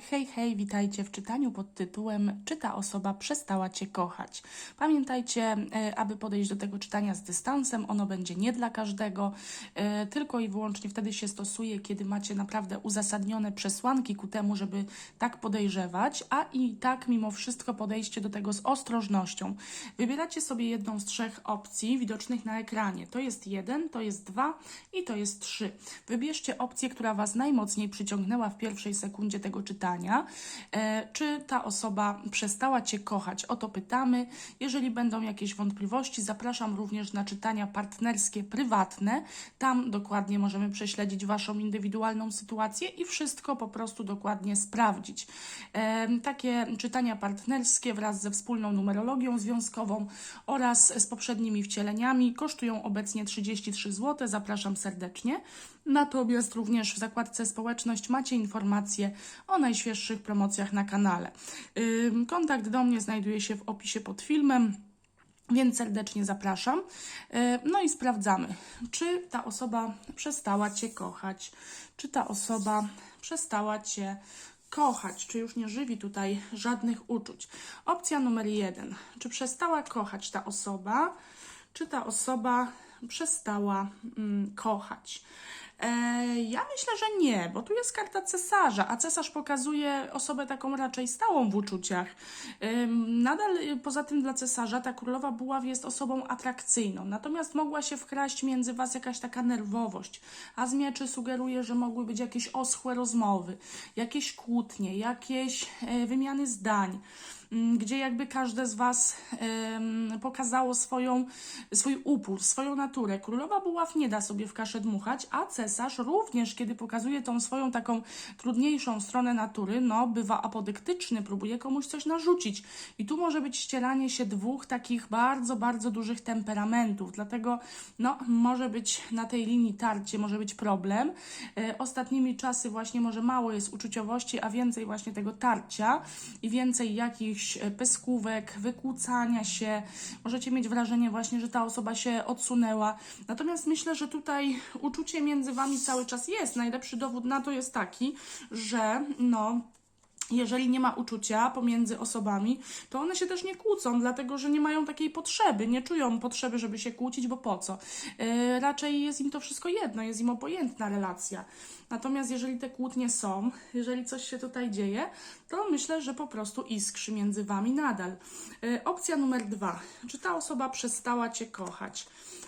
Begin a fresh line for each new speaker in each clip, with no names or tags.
Hej, hej, witajcie w czytaniu pod tytułem Czy ta osoba przestała Cię kochać? Pamiętajcie, e, aby podejść do tego czytania z dystansem, ono będzie nie dla każdego, e, tylko i wyłącznie wtedy się stosuje, kiedy macie naprawdę uzasadnione przesłanki ku temu, żeby tak podejrzewać, a i tak mimo wszystko podejście do tego z ostrożnością. Wybieracie sobie jedną z trzech opcji widocznych na ekranie. To jest jeden, to jest dwa i to jest trzy. Wybierzcie opcję, która Was najmocniej przyciągnęła w pierwszej sekundzie tego czytania. E, Czy ta osoba przestała Cię kochać? O to pytamy. Jeżeli będą jakieś wątpliwości, zapraszam również na czytania partnerskie prywatne. Tam dokładnie możemy prześledzić Waszą indywidualną sytuację i wszystko po prostu dokładnie sprawdzić. E, Takie czytania partnerskie wraz ze wspólną numerologią związkową oraz z poprzednimi wcieleniami kosztują obecnie 33 zł. Zapraszam serdecznie. Natomiast również w zakładce społeczność macie informacje o najświeższych promocjach na kanale. Kontakt do mnie znajduje się w opisie pod filmem. Więc serdecznie zapraszam. No i sprawdzamy, czy ta osoba przestała Cię kochać, czy ta osoba przestała Cię kochać, czy już nie żywi tutaj żadnych uczuć. Opcja numer jeden. Czy przestała kochać ta osoba, czy ta osoba przestała mm, kochać? E, ja myślę, że nie, bo tu jest karta cesarza, a cesarz pokazuje osobę taką raczej stałą w uczuciach. Nadal y, poza tym dla cesarza ta królowa buław jest osobą atrakcyjną, natomiast mogła się wkraść między was jakaś taka nerwowość, a z mieczy sugeruje, że mogły być jakieś oschłe rozmowy, jakieś kłótnie, jakieś e, wymiany zdań gdzie jakby każde z Was pokazało swoją, swój upór, swoją naturę. Królowa Buław nie da sobie w kaszę dmuchać, a cesarz również, kiedy pokazuje tą swoją taką trudniejszą stronę natury, no bywa apodyktyczny, próbuje komuś coś narzucić. I tu może być ścieranie się dwóch takich bardzo, bardzo dużych temperamentów, dlatego no, może być na tej linii tarcie, może być problem. E, Ostatnimi czasy właśnie może mało jest uczuciowości, a więcej właśnie tego tarcia i więcej jakichś e, pyskówek, wykłócania się. Możecie mieć wrażenie właśnie, że ta osoba się odsunęła. Natomiast myślę, że tutaj uczucie między wami cały czas jest. Najlepszy dowód na to jest taki, że no jeżeli nie ma uczucia pomiędzy osobami, to one się też nie kłócą, dlatego że nie mają takiej potrzeby, nie czują potrzeby, żeby się kłócić, bo po co? Yy, raczej jest im to wszystko jedno, jest im obojętna relacja. Natomiast jeżeli te kłótnie są, jeżeli coś się tutaj dzieje, to myślę, że po prostu iskrzy między wami nadal. Yy, opcja numer dwa. Czy ta osoba przestała cię kochać?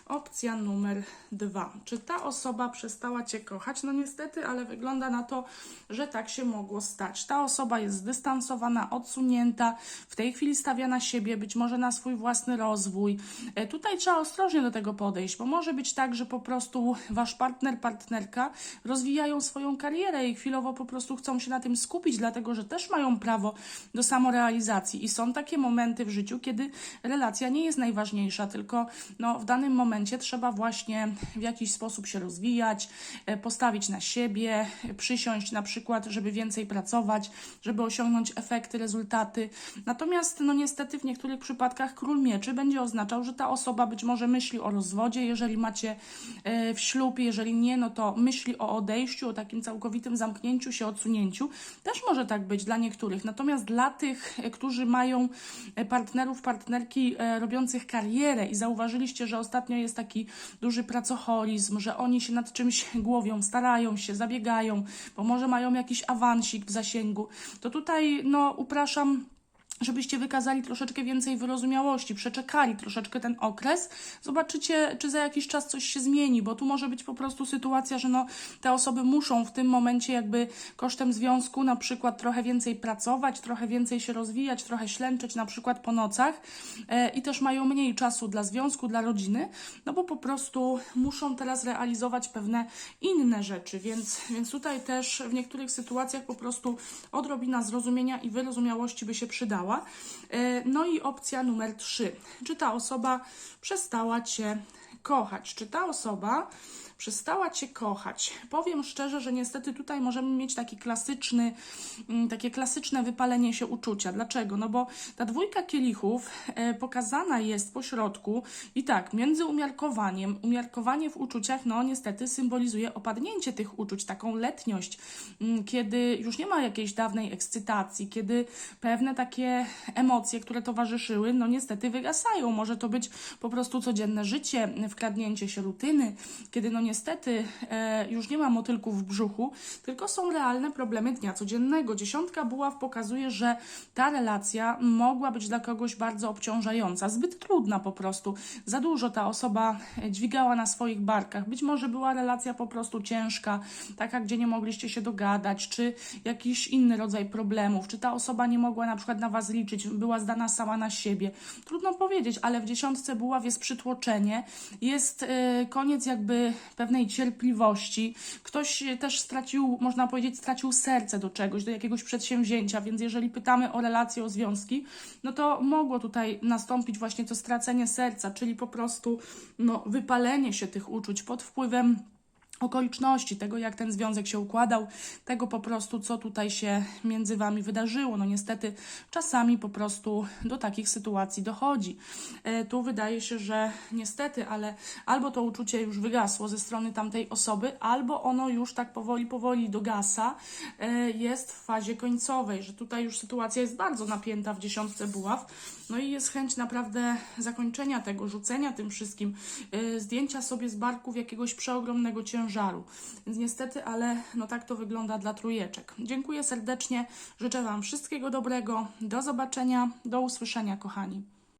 Opcja numer dwa. Czy ta osoba przestała Cię kochać? No niestety, ale wygląda na to, że tak się mogło stać. Ta osoba jest zdystansowana, odsunięta, w tej chwili stawia na siebie, być może na swój własny rozwój. E, Tutaj trzeba ostrożnie do tego podejść, bo może być tak, że po prostu Wasz partner, partnerka rozwijają swoją karierę i chwilowo po prostu chcą się na tym skupić, dlatego że też mają prawo do samorealizacji. I są takie momenty w życiu, kiedy relacja nie jest najważniejsza, tylko no, w danym momencie trzeba właśnie w jakiś sposób się rozwijać, e, postawić na siebie, przysiąść na przykład, żeby więcej pracować, żeby osiągnąć efekty, rezultaty. Natomiast no niestety w niektórych przypadkach król mieczy będzie oznaczał, że ta osoba być może myśli o rozwodzie, jeżeli macie e, w ślub, jeżeli nie, no to myśli o odejściu, o takim całkowitym zamknięciu się, odsunięciu. Też może tak być dla niektórych. Natomiast dla tych, e, którzy mają partnerów, partnerki robiących karierę i zauważyliście, że ostatnio jest taki duży pracoholizm, że oni się nad czymś głowią, starają się, zabiegają, bo może mają jakiś awansik w zasięgu, to tutaj no upraszam żebyście wykazali troszeczkę więcej wyrozumiałości, przeczekali troszeczkę ten okres, zobaczycie, czy za jakiś czas coś się zmieni, bo tu może być po prostu sytuacja, że no, te osoby muszą w tym momencie jakby kosztem związku na przykład trochę więcej pracować, trochę więcej się rozwijać, trochę ślęczeć na przykład po nocach e, i też mają mniej czasu dla związku, dla rodziny, no bo po prostu muszą teraz realizować pewne inne rzeczy, więc, więc tutaj też w niektórych sytuacjach po prostu odrobina zrozumienia i wyrozumiałości by się przydała. E, No i opcja numer trzy. Czy ta osoba przestała Cię kochać? Czy ta osoba przestała Cię kochać. Powiem szczerze, że niestety tutaj możemy mieć taki klasyczny, mm, takie klasyczne wypalenie się uczucia. Dlaczego? No bo ta dwójka kielichów e, pokazana jest po środku i tak, między umiarkowaniem, umiarkowanie w uczuciach, no niestety symbolizuje opadnięcie tych uczuć, taką letniość, mm, kiedy już nie ma jakiejś dawnej ekscytacji, kiedy pewne takie emocje, które towarzyszyły, no niestety wygasają. Może to być po prostu codzienne życie, wkradnięcie się rutyny, kiedy no niestety e, już nie ma motylków w brzuchu, tylko są realne problemy dnia codziennego. Dziesiątka buław pokazuje, że ta relacja mogła być dla kogoś bardzo obciążająca, zbyt trudna po prostu. Za dużo ta osoba dźwigała na swoich barkach. Być może była relacja po prostu ciężka, taka, gdzie nie mogliście się dogadać, czy jakiś inny rodzaj problemów, czy ta osoba nie mogła na przykład na was liczyć, była zdana sama na siebie. Trudno powiedzieć, ale w dziesiątce buław jest przytłoczenie, jest e, koniec jakby pewnej cierpliwości. Ktoś e, też stracił, można powiedzieć, stracił serce do czegoś, do jakiegoś przedsięwzięcia, więc jeżeli pytamy o relacje, o związki, no to mogło tutaj nastąpić właśnie to stracenie serca, czyli po prostu no, wypalenie się tych uczuć pod wpływem okoliczności, tego jak ten związek się układał, tego po prostu, co tutaj się między wami wydarzyło. No niestety czasami po prostu do takich sytuacji dochodzi. E, tu wydaje się, że niestety, ale albo to uczucie już wygasło ze strony tamtej osoby, albo ono już tak powoli, powoli dogasa, e, jest w fazie końcowej, że tutaj już sytuacja jest bardzo napięta w dziesiątce buław. No i jest chęć naprawdę zakończenia tego, rzucenia tym wszystkim, e, zdjęcia sobie z barków jakiegoś przeogromnego ciężaru. Więc niestety, ale no tak to wygląda dla trójeczek. Dziękuję serdecznie, życzę Wam wszystkiego dobrego, do zobaczenia, do usłyszenia, kochani.